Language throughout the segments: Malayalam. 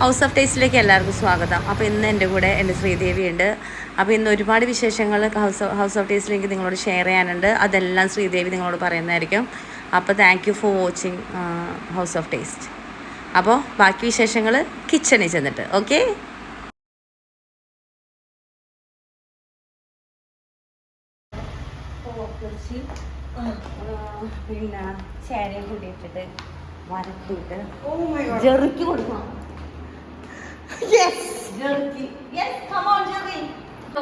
ഹൗസ് ഓഫ് ടേസ്റ്റിലേക്ക് എല്ലാവർക്കും സ്വാഗതം. അപ്പോൾ ഇന്ന് എന്റെ കൂടെ എന്റെ ശ്രീദേവി ഉണ്ട്. അപ്പോൾ ഇന്ന് ഒരുപാട് വിശേഷങ്ങൾ ഹൗസ് ഓഫ് ഹൗസ് ഓഫ് ടേസ്റ്റിലേക്ക് നിങ്ങളോട് ഷെയർ ചെയ്യാനുണ്ട്. അതെല്ലാം ശ്രീദേവി നിങ്ങളോട് പറയുന്നതായിരിക്കും. അപ്പോൾ thank you for watching house of taste അപ്പോൾ ബാക്കി വിശേഷങ്ങൾ കിച്ചണിൽ ചെന്നിട്ട് ഓക്കെ പിന്നെ ചേരയും കൂടിയിട്ടിട്ട് വരട്ടിയിട്ട് Oh. ജെറിക്ക് കൊടുക്കണം.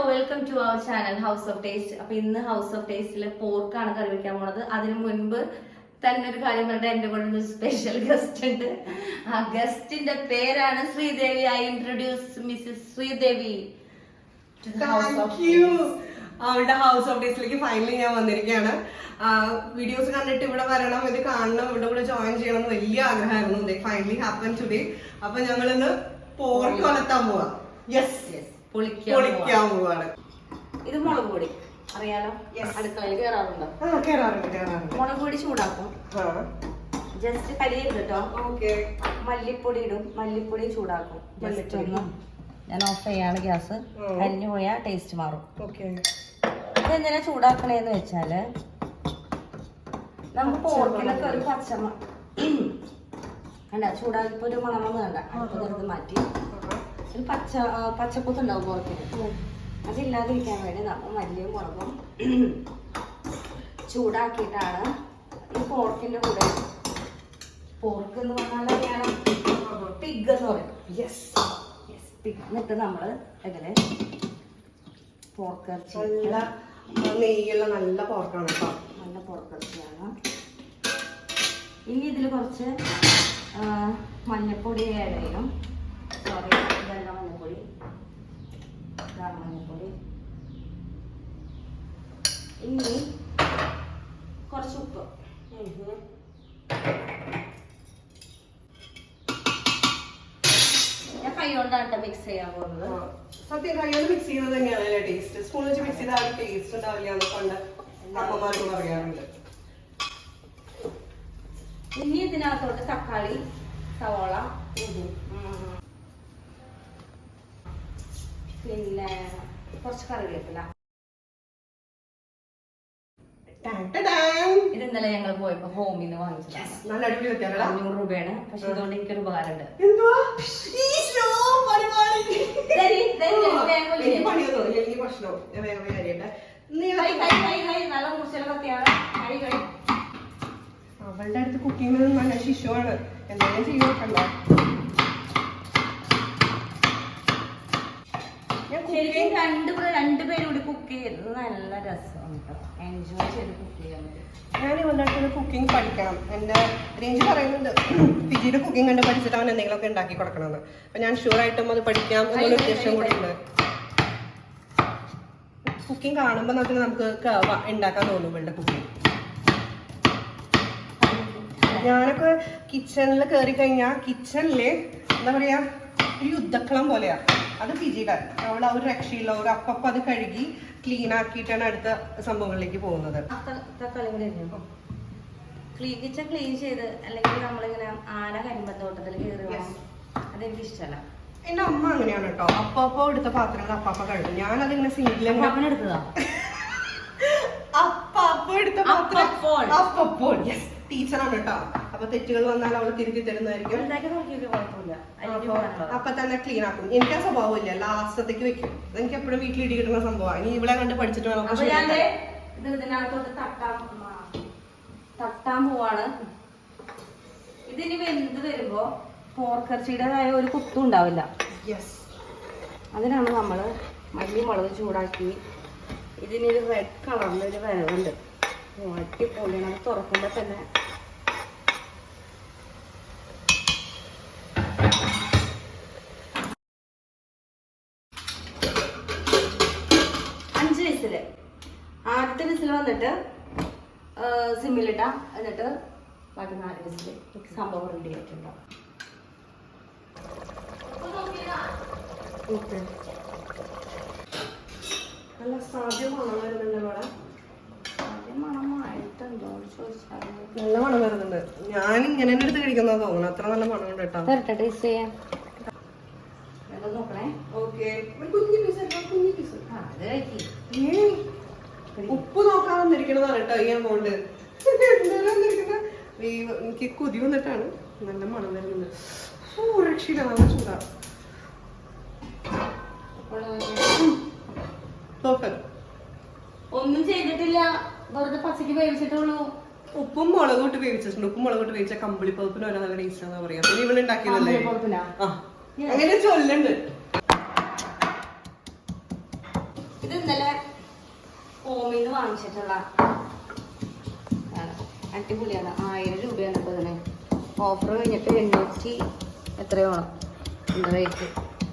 Welcome to our channel house of taste അപ്പൊ ഇന്ന് ഹൗസ് ഓഫ് ടേസ്റ്റിൽ പോർക്കാണ് കറി വെക്കാൻ പോണത്. അതിനു മുൻപ് തന്നെ ഒരു കാര്യം പറഞ്ഞിട്ട് എന്റെ കൂടെ ഒരു സ്പെഷ്യൽ ഗസ്റ്റ് ഉണ്ട്. ആ ഗസ്റ്റിന്റെ പേരാണ് Sridevi. I introduce missus Sridevi. അവളുടെ ഹൗസ് ഓഫ് ഡേയ്സിലേക്ക് ഫൈനലി ഞാൻ വന്നിരിക്കുകയാണ്. വീഡിയോസ് കണ്ടിട്ട് ഇവിടെ വരണം ഇത് കാണണം ഇവിടെ കൂടെ ജോയിൻ ചെയ്യണം എന്ന് വലിയ ആഗ്രഹമായിരുന്നു. ഫൈനലി ഹാപ്പൻ ടുഡേ അപ്പൊ ഞങ്ങൾ ഇന്ന് പോർക്ക് വളർത്താൻ പോവാ യെസ് പൊളിക്കാൻ പോവാണ്. ഇത് മുളക് പൊടി. അറിയാലോ. അടുക്കളയിൽ കയറാറുണ്ടോ ആ കേറാറുണ്ട് കേറാറുണ്ട്. മുളക് പൊടി ചൂടാക്കും. ജസ്റ്റ് കരിയില്ല കേട്ടോ ഓക്കെ. മല്ലിപ്പൊടി ഇടും. മല്ലിപ്പൊടി ചൂടാക്കും. ജസ്റ്റ്. ഒന്ന് ഞാൻ ഓഫ് ചെയ്യാണ് ഗ്യാസ്. കരിഞ്ഞു പോയാൽ ടേസ്റ്റ് മാറും. ഇതെന്തിനാ ചൂടാക്കണേന്ന് വെച്ചാൽ നമുക്ക് പോർക്കിനൊക്കെ ഒരു പച്ചമ കണ്ട? ഇപ്പൊ ഒരു മണമെന്ന് കണ്ട? അടുപ്പ് ചെറുത് മാറ്റി. ഒരു പച്ച ആ, പച്ചക്കുത്ത് ഉണ്ടാവും പോർക്കിന് അതില്ലാതിരിക്കാൻ വേണ്ടി നമ്മൾ മല്ലിയും മുളകും ചൂടാക്കിയിട്ടാണ് ഈ പോർക്കിന്റെ കൂടെ. പോർക്ക് എന്ന് പറഞ്ഞാൽ അറിയാലോ പിഗ് എന്ന് പറയും. യെസ് യെസ് പിഗ് എന്നിട്ട് നമ്മൾ എങ്ങനെ? പോർക്ക് നല്ല നെയ്യുള്ള നല്ല പോർക്കാണ് കേട്ടോ. നല്ല പോർക്കിറച്ചിയാണ് ഇനി ഇതിൽ കുറച്ച് മഞ്ഞപ്പൊടി ആഡ് ചെയ്യണം. സോറി ഇതല്ല മഞ്ഞപ്പൊടി. ഇതാണ് മഞ്ഞപ്പൊടി. ഇനി കുറച്ച് ഉപ്പ്. ഞാൻ കൈ കൊണ്ടാണ് മിക്സ് ചെയ്യാൻ പോകുന്നത്. സത്യം കൈകൊണ്ട് മിക്സ് ചെയ്യുന്നത് തന്നെയാണ് ടേസ്റ്റ് സ്പൂൺ വെച്ച് മിക്സ് ചെയ്താൽ ടേസ്റ്റ് ഉണ്ടാവില്ല പണ്ട് അമ്മമാർക്ക് പറയാറുണ്ട് ഇനി ഇതിനകത്തോട്ട് തക്കാളി സവോള ഉം. പിന്നെ കുറച്ച് കറിവേപ്പില. ഇത് ഇന്നലെ ഞങ്ങൾ പോയപ്പോ ഹോമിൽ നിന്ന് നല്ല അടിപൊളി അഞ്ഞൂറ് രൂപയാണ്. പക്ഷെ ഇതുകൊണ്ട് എനിക്കൊരു ഉപകാരമുണ്ട്. നല്ല മുറിച്ചുള്ള കത്തിയാണ് കഴി കൈ അവളുടെ അടുത്ത് കുക്കിംഗ് നല്ല ശിശുവാണ്. എന്തെങ്കിലും നോക്കണ്ട? ഞാൻ ശരിക്കും രണ്ട് രണ്ട് പേര് രണ്ടുപേരും കൂടി കുക്ക് ചെയ്ത് നല്ല രസമാണ് എൻജോയ് ചെയ്ത് കുക്ക് ചെയ്യാൻ ഞാൻ ഇവളുടെ അടുത്ത് കുക്കിംഗ് പഠിക്കണം. എന്റെ രേഞ്ച് പറയുന്നുണ്ട്. പിജിയുടെ കുക്കിംഗ് കണ്ട് പഠിച്ചിട്ട് അവൻ എന്തെങ്കിലുമൊക്കെ ഉണ്ടാക്കി കൊടുക്കണമെന്ന്. അപ്പൊ ഞാൻ ഷുവർ ആയിട്ടും അത് പഠിക്കാം എന്നുള്ള ഉദ്ദേശം കൂടി ഉണ്ട് കുക്കിംഗ് കാണുമ്പോൾ നമുക്ക് നമുക്ക് ഉണ്ടാക്കാൻ തോന്നും ഇവളുടെ കുക്കിംഗ് ഞാനൊക്കെ കിച്ചണിൽ കയറി കഴിഞ്ഞാൽ കിച്ചണിൽ എന്താ പറയാ ഒരു യുദ്ധക്കളം പോലെയാ. അത് പിജിയുടെ അവൾ ആ ഒരു രക്ഷയില്ല. ഒരു അപ്പപ്പ അത് കഴുകി ക്ലീൻ ആക്കിയിട്ടാണ് അടുത്ത സംഭവങ്ങളിലേക്ക് പോകുന്നത്. ക്ലീൻ കിച്ചൺ ക്ലീൻ ചെയ്ത് അല്ലെങ്കിൽ നമ്മളിങ്ങനെ ആന കരിമ്പത്തോട്ടത്തിൽ കയറി Yes. അതെനിക്ക് ഇഷ്ടമല്ല എന്റെ അമ്മ അങ്ങനെയാണ് കേട്ടോ അപ്പപ്പ എടുത്ത പാത്രങ്ങൾ അപ്പാപ്പ കഴുകും. ഞാനതിങ്ങനെ അവനെടുത്തതാ അപ്പാപ്പ എടുത്ത പാത്രം അപ്പപ്പോൾ. അപ്പപ്പോൾ. യെസ് ടീച്ചറാണ് കേട്ടോ അപ്പൊ തെറ്റുകൾ വന്നാൽ അവൾ തിരുത്തി തരുന്നതായിരിക്കും. അപ്പൊ തന്നെ ക്ലീൻ ആക്കും. എനിക്ക് ആ സ്വഭാവം ഇല്ല. ലാസ്റ്റത്തേക്ക് വെക്കും. എനിക്ക് എപ്പോഴും വീട്ടിൽ ഇടി കിട്ടുന്ന സംഭവമാണ്. ഇനി ഇവിടെ കണ്ട് പഠിച്ചിട്ട് വേണം. തട്ടാൻ തട്ടാൻ പോവാണ്. ഇതിനി വെന്ത് വരുമ്പോ പോർക്കർച്ചിയുടേതായ ഒരു കുത്തും ഉണ്ടാവില്ല. അതിനാണ് നമ്മൾ മല്ലി മുളക് ചൂടാക്കി. ഇതിനൊരു റെഡ് കളറിലൊരു വിരവുണ്ട്. അടിപൊളിയാണ് അത് തുറക്കുമ്പോൾ തന്നെ. അഞ്ച് വിസിൽ ആദ്യത്തെ വിസിൽ വന്നിട്ട് സിമ്മിലിട്ട എന്നിട്ട് ബാക്കി നാല് വിസിൽ സംഭവം റെഡി ആയിട്ടുണ്ടാവും നല്ല സാധ്യം മണം വരുന്നുണ്ട് ഇവിടെ. നല്ല മണം വരുന്നുണ്ട്. ഞാൻ ഇങ്ങനെ എടുത്ത് കഴിക്കുന്ന തോന്നുന്നു. അത്ര നല്ല മണം ഉണ്ട് കേട്ടോ. ടേസ്റ്റ് ചെയ്യാം. ഉപ്പ് നോക്കാൻ വന്നിരിക്കണതാണ് കേട്ടോ ഈ എമൗണ്ട് എനിക്ക് കൊതി വന്നിട്ടാണ് നല്ല മണം വരുന്നുണ്ട് ഓ രക്ഷയില്ല. നല്ല ചൂടാ. പെർഫെക്റ്റ് ഒന്നും ചെയ്തിട്ടില്ല. വെറുതെ പച്ചക്ക് വേവിച്ചിട്ടുള്ളൂ. ഉപ്പും മുളകും ഇട്ട് വേവിച്ചിട്ടുണ്ട്. ഉപ്പും മുളകും ഇട്ട് വേവിച്ച കമ്പിളി പൗപ്പിന് ഓരോ നല്ല ടേസ്റ്റ് ആണെന്ന് പറയാം. പിന്നെ ഇവിടെ ഉണ്ടാക്കിയതല്ലേ? ആ. അങ്ങനെ ചൊല്ലുണ്ട്. ഇത് ഇന്നലെ ഹോമിന്ന് വാങ്ങിച്ചിട്ടുള്ള. അടിപൊളിയാണ്. ആയിരം രൂപയാണ് ഇപ്പോൾ ഇതിന്. ഓഫർ കഴിഞ്ഞിട്ട് എണ്ണൂറ്റി എത്രയോ ആണ് റേറ്റ്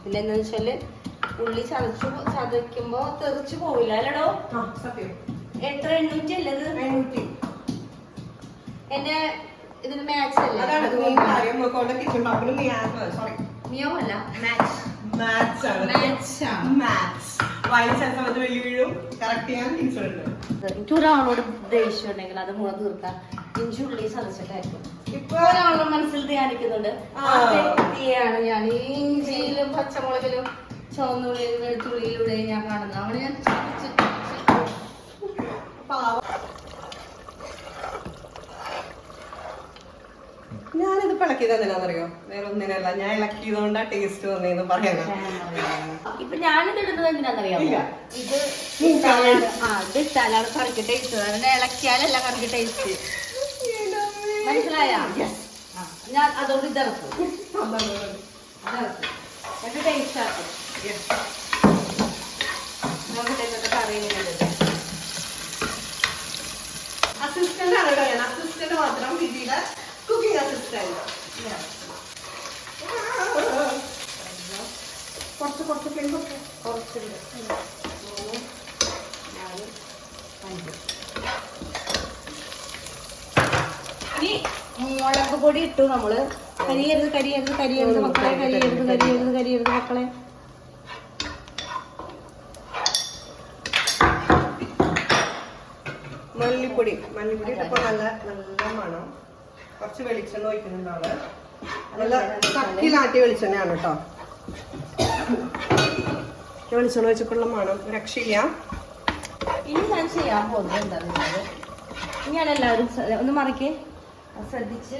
പിന്നെ എന്താണെന്ന് വെച്ചാൽ ഉള്ളി ചതച്ചു ചതയ്ക്കുമ്പോ തെറിച്ചു പോവില്ല അല്ലടോ? സത്യം. എത്ര എണ്ണൂറ്റി അല്ലത് എണ്ണൂറ്റി. എന്റെ ഇതിന് മാച്ച് അതാണ് കാര്യം കിച്ചൺ സോറി മിയോ അല്ല മാച്ച് ആണ്. മാച്ച് ആണ് മാത്സ് വായിച്ച ചില സമയത്ത് വെള്ളി വീഴും. കറക്റ്റ് ചെയ്യാൻ ടീച്ചർ എനിക്ക് ഒരാളോട് ദേഷ്യം ഉണ്ടെങ്കിൽ അത് മുള തീർക്കാം ഇഞ്ചി ഉള്ളി ചതച്ചിട്ടായിരിക്കും. ഇപ്പൊ ഒരാളുടെ മനസ്സിൽ ധ്യാനിക്കുന്നുണ്ട്. ആ. വ്യക്തിയാണ് ഞാൻ. ഇഞ്ചിയിലും പച്ചമുളകിലും ചുവന്നുള്ളിലും വെളുത്തുള്ളിയിലൂടെ ഞാൻ കാണുന്നത്. അവിടെ ഞാൻ ചതച്ച് പാവം. ഞാനിത് പിളക്കിയത് എന്തിനാണെന്നറിയോ വേറെ ഒന്നിനല്ല ഞാൻ ഇളക്കിയതുകൊണ്ടാ ടേസ്റ്റ് വന്നേന്ന് പറയാനാ. ഇപ്പൊ ഞാനിത് ഇടുന്നത് എന്തിനാണെന്നറിയാമോ ഇല്ല. ഇത് ആ ഇത് ഇട്ടാലാണ് കറിക്ക് ടേസ്റ്റ് അതിനെ ഇളക്കിയാലല്ല കറിക്ക് ടേസ്റ്റ് മനസ്സിലായ? ഞാൻ അതുകൊണ്ട് ഇതറക്കും. എന്നിട്ട് ടേസ്റ്റ് ആക്കും. കറി അസിസ്റ്റന്റ് ആണ് കേട്ടോ ഞാൻ അസിസ്റ്റന്റ് മാത്രം വിധിയുടെ കുക്കിംഗ് അസിസ്റ്റന്റ് കുറച്ച് കുറച്ച് പെൺകുട്ടി കുറച്ച് കുറച്ചുണ്ട്. മൂന്ന് നാല് അഞ്ച്. ഇനി മുളക് പൊടി ഇട്ടു നമ്മൾ. കരിയരുത് കരിയരുത് കരിയരുത് മക്കളെ കരിയരുത് കരിയരുത്. കരിയരുത് മക്കളെ. മല്ലിപ്പൊടി മഞ്ഞൾപ്പൊടി ഇട്ടപ്പോൾ നല്ല നല്ല മണം. കുറച്ച് വെളിച്ചെണ്ണ ഒഴിക്കുന്നുണ്ട് അവൾ നല്ല കട്ടിലാട്ടിയ വെളിച്ചെണ്ണയാണ് കേട്ടോ. വെളിച്ചെണ്ണ വെച്ചപ്പോഴുള്ള മണം. രക്ഷയില്ല. ഇനി ഞാൻ ചെയ്യാൻ പോകുന്നത് എന്താണെന്ന് വെച്ചാൽ ഇനിയാണ് എല്ലാവരും ഒന്ന് മറിക്കേ. ശ്രദ്ധിച്ച്.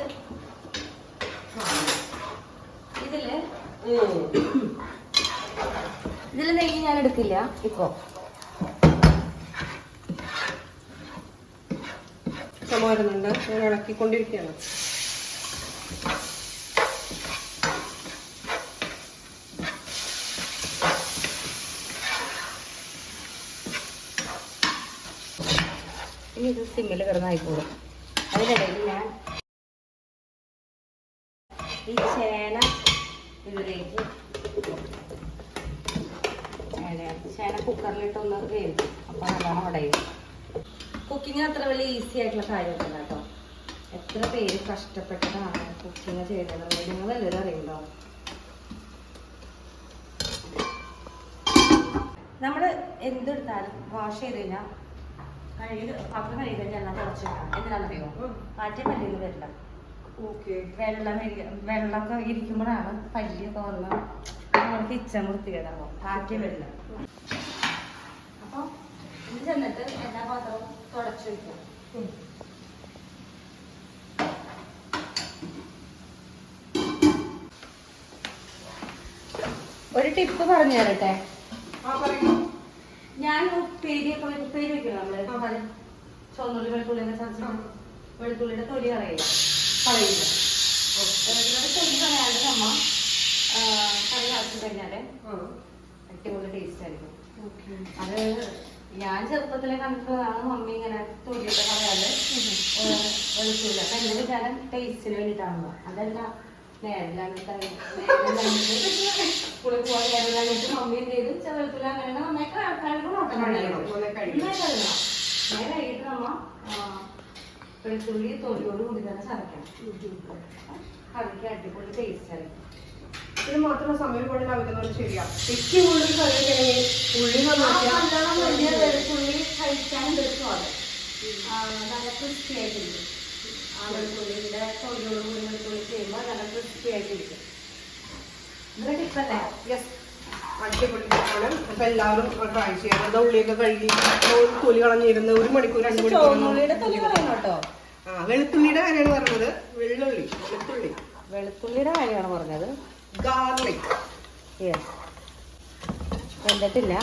ഇതിൽ ഇതിൽ നെയ്യ് ഞാൻ എടുക്കില്ല. ഇപ്പോ. ചുമ വരുന്നുണ്ട് ഞാൻ ഇളക്കിക്കൊണ്ടിരിക്കുകയാണ്. ഇനി ഇത് സിമ്മിൽ കിടന്നായിക്കോളും. അതിനിടയിൽ ഞാൻ ഈ ചേന ഇതിലേക്ക്. ചേന കുക്കറിലിട്ടൊന്ന് വേവിക്കും. അപ്പോൾ നല്ലോണം ഉടയും കുക്കിംഗ് അത്ര വലിയ ഈസി ആയിട്ടുള്ള കാര്യമല്ല കേട്ടോ. എത്ര പേര് കഷ്ടപ്പെട്ടതാണ് കുക്കിംഗ് ചെയ്തത് നിങ്ങൾ എല്ലാവരും അറിയുണ്ടോ നമ്മൾ എന്തെടുത്താലും വാഷ് ചെയ്ത് കഴിഞ്ഞാൽ കഴുകി പാത്രം കഴുകി കഴിഞ്ഞാൽ എല്ലാം കുറച്ച് എന്തിനാണെന്നറിയോ? പല്ലിൽ പല്ലിന്ന് വരില്ല ഓക്കെ വെള്ളം വെള്ളമൊക്കെ ഇരിക്കുമ്പോഴാണ് പല്ലിയൊക്കെ വന്ന് നമ്മൾ കിച്ചൺ വൃത്തികേടാവും കാറ്റേ വെള്ളം. അപ്പോൾ ഇത് ചെന്നിട്ട് എല്ലാ പാത്രവും തുടച്ചു വയ്ക്കും ഒരു ടിപ്പ് പറഞ്ഞു തരട്ടെ? ഞാൻ ഉപ്പേരിയൊക്കെ ഉപ്പേരി വെക്കണം നമ്മൾ? ചുവന്നുള്ളി വെളുത്തുള്ളിയൊക്കെ ചതച്ചിട്ട് വെളുത്തുള്ളിയുടെ തൊലി കളയില്ല? കളയില്ല? വെളുത്തുള്ളിയുടെ തൊലി കളയാണ്ട് നമ്മ കറി കഴിഞ്ഞാൽ അടിപൊളി ടേസ്റ്റ് ആയിരിക്കും. അത് ഞാൻ ചെറുപ്പത്തിലെ കണ്ടതാണ് മമ്മി ഇങ്ങനെ തൊലിയൊക്കെ കളയാൽ ഏ, വെളുത്തുള്ളി അപ്പൊ എന്റെ വിചാരം ടേസ്റ്റിന് വേണ്ടിട്ടാണല്ലോ അതല്ല സ്കൂളിൽ പോകാൻ നേരിലായിട്ട് മമ്മി എന്ത് ചെയ്തു? ചെറുപ്പത്തിൽ അങ്ങനെ നന്നായി ഞാൻ നമ്മ വെളുത്തുള്ളി തൊലിയോട് കൂടി തന്നെ ചതക്കണം കറിക്ക് അടിപൊളി ടേസ്റ്റ് ആയിരിക്കും ഇത് മാത്രം സമയം കൊണ്ട് ശരിയാ. ഏറ്റവും കൂടുതൽ കറിയൊക്കെയാണെങ്കിൽ ഉള്ളി ആ, നന്നാക്കിയാ നല്ലോണം വലിയ വെളുത്തുള്ളി കഴിക്കാനും പറ്റും അത് ആ, നല്ല ക്രിസ്പി ആയിട്ടിരിക്കും ആ വെളുത്തുള്ളിയുടെ തൊഴിലോട് കൂടി വെളുത്തുള്ളി ചെയ്യുമ്പോൾ നല്ല ക്രിസ്പി ആയിട്ടിരിക്കും. ടിപ്പല്ലേ യെസ് അപ്പൊ എല്ലാവരും ട്രൈ ചെയ്യണം. വെറുതെ ഉള്ളിയൊക്കെ കഴുകി ഒരു തൊലി കളഞ്ഞിരുന്ന് ഒരു മണിക്കൂർ രണ്ട് മണിക്കൂർ ആ വെളുത്തുള്ളിയുടെ കാര്യമാണ് പറഞ്ഞത്. വെള്ളുള്ളി വെളുത്തുള്ളി. വെളുത്തുള്ളിയുടെ കാര്യമാണ് പറഞ്ഞത്. ഗാർലിക് യെസ് വെന്തിട്ടില്ല.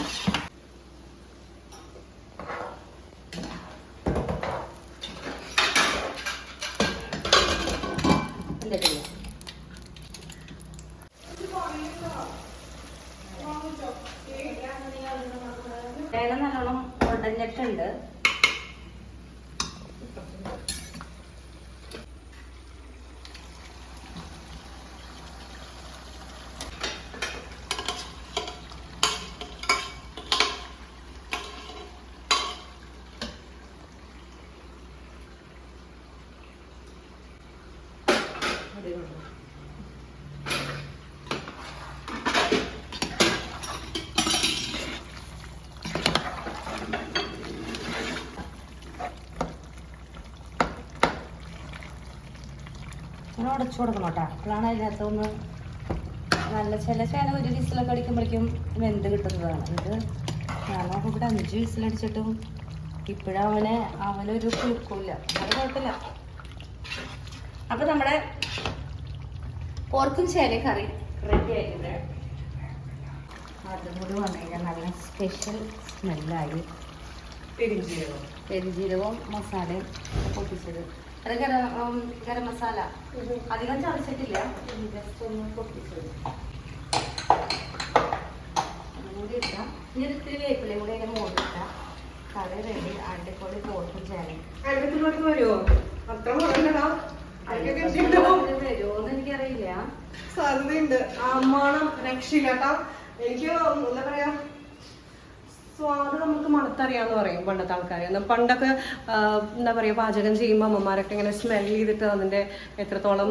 ഉടച്ചു കൊടുക്കണം കേട്ടോ. അപ്പോഴാണ് അതിനകത്തൊന്ന് നല്ല ചില ചേന ഒരു വിസിലൊക്കെ അടിക്കുമ്പോഴേക്കും വെന്ത് കിട്ടുന്നതാണ് ഇത് ഞാൻ ഇവിടെ അഞ്ച് വിസിലടിച്ചിട്ടും ഇപ്പോഴവനെ അവനെ അവനൊരു കുലുക്കില്ല. അത് കുഴപ്പമില്ല. അപ്പൊ നമ്മുടെ പോർക്കും ചേന കറി റെഡി ആയിട്ടുണ്ട്. അതും കൂടി വന്നു കഴിഞ്ഞാൽ നല്ല സ്പെഷ്യൽ സ്മെല്ലായി പെരിഞ്ചീരകം. പെരുജീരകവും മസാലയും പൊട്ടിച്ചത്. അത് ഗരം ഗരം മസാല. അധികം ചതച്ചിട്ടില്ല. ജസ്റ്റ് ഒന്ന് കൂടി ഇട്ടാം. ഇനി ഒരു ഇത്തിരി വേപ്പിലയും കൂടി അതിന്റെ മുകളിൽ ഇട്ടാം. കറി റെഡി അടിപൊളി പോർക്കും ചേരും വരുമോ അത്ര വരുമോന്ന് എനിക്കറിയില്ല. സാധ്യതയുണ്ട്. അമ്മാണം മണം രക്ഷയില്ലാട്ടാ എനിക്ക് എന്താ പറയാ സ്വാദ് നമുക്ക് മണത്തറിയാന്ന് പറയും പണ്ടത്തെ ആൾക്കാർ പണ്ടൊക്കെ എന്താ പറയാ പാചകം ചെയ്യുമ്പോൾ അമ്മമാരൊക്കെ ഇങ്ങനെ സ്മെൽ ചെയ്തിട്ട് അതിന്റെ എത്രത്തോളം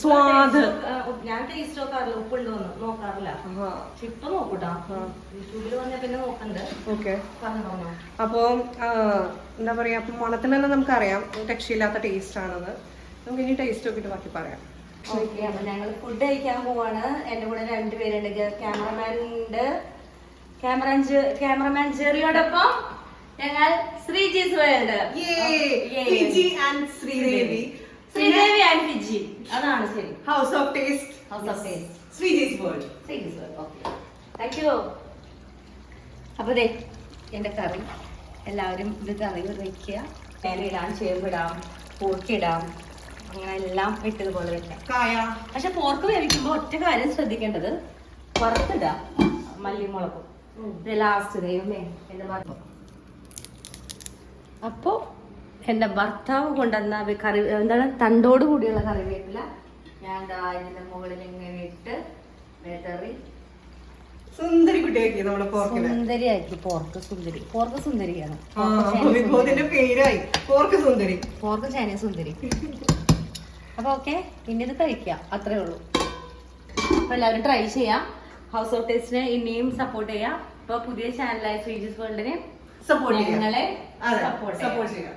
സ്വാദ്. ഞാൻ ടേസ്റ്റ് നോക്കാറില്ല. ഉപ്പുണ്ടോന്ന് നോക്കാറില്ല. ഇപ്പൊ നോക്കൂട്ടാ. യൂട്യൂബിൽ വന്ന പിന്നെ നോക്കണ്ട്. ഓക്കെ. അപ്പോൾ എന്താ പറയാ അപ്പം മണത്തിന് തന്നെ നമുക്കറിയാം. രക്ഷയില്ലാത്ത ടേസ്റ്റ് ആണത്. നമുക്ക് ഇനി ടേസ്റ്റ് നോക്കിയിട്ട് ബാക്കി പറയാം. ഓക്കെ അപ്പൊ ഞങ്ങൾ ഫുഡ് കഴിക്കാൻ പോവാണ്. എന്റെ കൂടെ രണ്ടുപേരുണ്ട്. ക്യാമറമാൻ ഉണ്ട്. ക്യാമറ ക്യാമറമാൻ ജെറിയോടൊപ്പം ഞങ്ങൾ Sreeji's world Sridevi Sridevi and Fiji അതാണ് ശരി. House of taste house of taste Sreeji's world Sreeji's world okay thank you അപ്പൊ ദേ എന്റെ കറി. എല്ലാവരും ഇത് കറി വെക്കുക. ഇടാം ചേമ്പിടാം ഇടാം അങ്ങനെ എല്ലാം ഇട്ടതുപോലെ വെക്കാം. കായ. പക്ഷെ പോർക്ക് വേവിക്കുമ്പോൾ ഒറ്റ കാര്യം ശ്രദ്ധിക്കേണ്ടത് പുറത്തിടാം മല്ലിമുളകും. ലാസ്റ്റ് ദൈവമേ എന്റെ എന്റെ ഭർത്താവ് കൊണ്ടുവന്ന കറി എന്താണ്? തണ്ടോട് കൂടിയുള്ള കറിവേപ്പില. ഞാൻ ദാ ഇതിന്റെ മുകളിൽ ഇങ്ങനെ ഇട്ട് വെതറി. സുന്ദരി കുട്ടിയാക്കി നമ്മുടെ പോർക്കിന്? സുന്ദരിയാക്കി. പോർക്ക് സുന്ദരി. പോർക്ക് സുന്ദരിയാണ്. പേരായി. പോർക്ക് സുന്ദരി. പോർക്ക് ചേന സുന്ദരി. അപ്പൊ ഓക്കെ ഇനി ഇത് കഴിക്കാം. അത്രേ ഉള്ളൂ. അപ്പൊ എല്ലാവരും ട്രൈ ചെയ്യാം. ഹൗസ് ടേസ്റ്റിനെ ഇനിയും സപ്പോർട്ട് ചെയ്യാം. ഇപ്പൊ പുതിയ ചാനലായ ശ്രീജിസ് വേൾഡിനെ സപ്പോർട്ട് സപ്പോർട്ട് സപ്പോർട്ട് ചെയ്യാം.